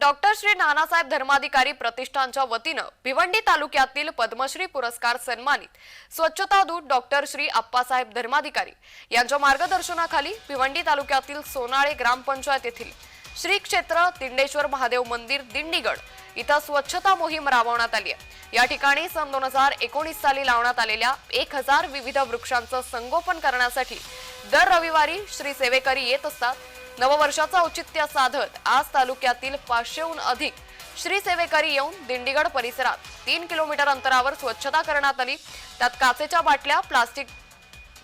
Doctor Shri Nanasaheb Dharmadhikari प्रतिष्ठानच्या वतीनं भिवंडी तालुक्यातील पद्मश्री पुरस्कार सन्मानित स्वच्छता दूत डॉक्टर श्री आप्पासाहेब धर्माधिकारी यांच्या मार्गदर्शनाखाली भिवंडी तालुक्यातील सोनाळे ग्रामपंचायत येथील श्री क्षेत्र तिंडेश्वर महादेव मंदिर दिंडीगड इथं स्वच्छता मोहीम राबवण्यात आली आहे. या ठिकाणी सन दोन हजार एकोणीस साली लावण्यात आलेल्या एक हजार विविध वृक्षांचं संगोपन करण्यासाठी दर रविवारी श्री सेवेकरी येत असतात. नववर्षाचं औचित्य साधत आज तालुक्यातील पाचशेहून अधिक श्री सेवेकरी येऊन दिंडीगड परिसरात तीन किलोमीटर अंतरावर स्वच्छता करण्यात आली. त्यात काचेच्या बाटल्या प्लास्टिक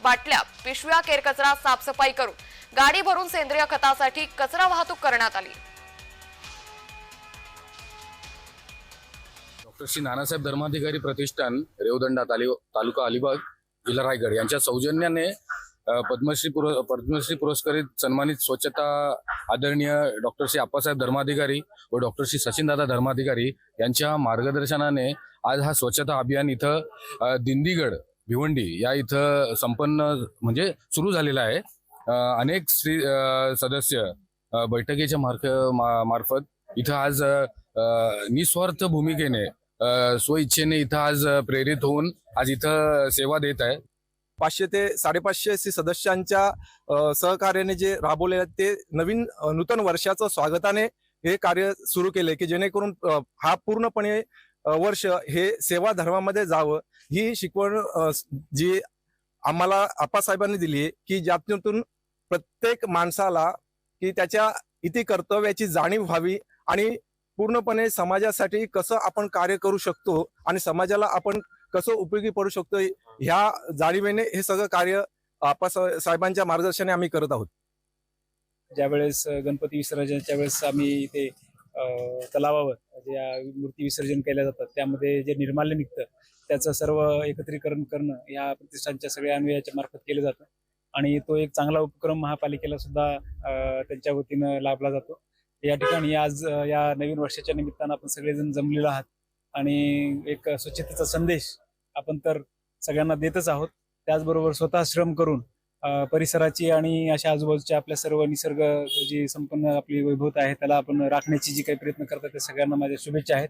बाटल्या पिशव्या केरकचरा साफसफाई करून गाडी भरून सेंद्रिय खतासाठी कचरा वाहतूक करण्यात आली. डॉक्टर श्री नानासाहेब धर्माधिकारी प्रतिष्ठान रेवदंडा तालुका अलिबाग जिल्हा रायगड यांच्या सौजन्याने पद्मश्री पुर पद्मश्री पुरस्कारित सन्मानित स्वच्छता आदरणीय डॉक्टर श्री आप्पासाहेब धर्माधिकारी व डॉक्टर श्री सचिनदादा धर्माधिकारी यांच्या मार्गदर्शनाने आज हा स्वच्छता अभियान इथं दिंदीगड दिंडीगड भिवंडी या इथं संपन्न म्हणजे सुरू झालेला आहे. अनेक श्री अ, सदस्य बैठकीच्या मार्फ मार्फत इथं आज निस्वार्थ भूमिकेने स्व स्वइच्छेने इथं आज प्रेरित होऊन आज इथं सेवा देत आहे. पाचशे ते साडेपाचशे असे सदस्यांच्या सहकार्याने जे राबवले आहेत ते नवीन नूतन वर्षाचं स्वागताने हे कार्य सुरू केले की जेणेकरून हा पूर्णपणे वर्ष हे सेवा धर्मामध्ये जावं. ही शिकवण जी आम्हाला आप्पासाहेबांनी दिली की ज्यातून प्रत्येक माणसाला की त्याच्या इति कर्तव्याची जाणीव व्हावी आणि पूर्णपणे समाजासाठी कसं आपण कार्य करू शकतो आणि समाजाला आपण कसं उपयोगी पडू शकतो ह्या जाणीवेने हे सगळं कार्य आपा साहेबांच्या मार्गदर्शनाने आम्ही करत आहोत. ज्यावेळेस गणपती विसर्जनाच्या वेळेस आम्ही इथे अ, तलावावर ज्या मूर्ती विसर्जन केल्या जातात त्यामध्ये जे निर्माल्य निघतं त्याचं सर्व एकत्रीकरण करणं या प्रतिष्ठानच्या सगळ्या अन्वयाच्या मार्फत केलं जातं. आणि तो एक चांगला उपक्रम महापालिकेला सुद्धा त्यांच्या वतीनं लाभला जातो. या ठिकाणी आज या नवीन वर्षाच्या निमित्तानं आपण सगळेजण जमलेलो आहात. आणि एक स्वच्छतेचा संदेश आपण तर सगळ्यांना देतच आहोत. त्याचबरोबर स्वतः श्रम करून परिसराची आणि अशा आजूबाजूच्या आपल्या सर्व निसर्ग जी संपन्न आपली वैभवता आहे त्याला आपण राखण्याची जी काही प्रयत्न करतात त्या सगळ्यांना माझ्या शुभेच्छा आहेत.